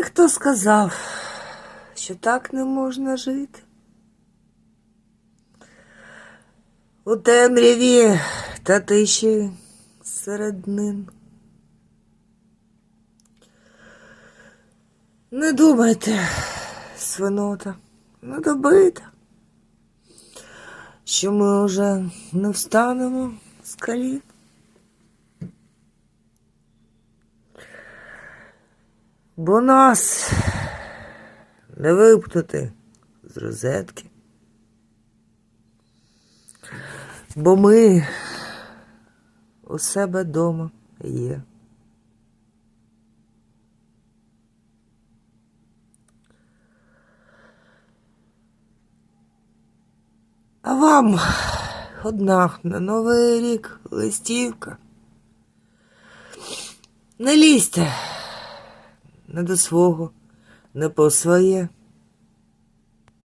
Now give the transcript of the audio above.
І хто сказав, що так не можна жити? У темряві та тиші серед нин. Не думайте, свинота, не добита, що ми вже не встанемо з колін. Бо нас не випнути з розетки. Бо ми у себе дома є. А вам одна на Новий рік листівка. Не лізьте не до свого, не по своє.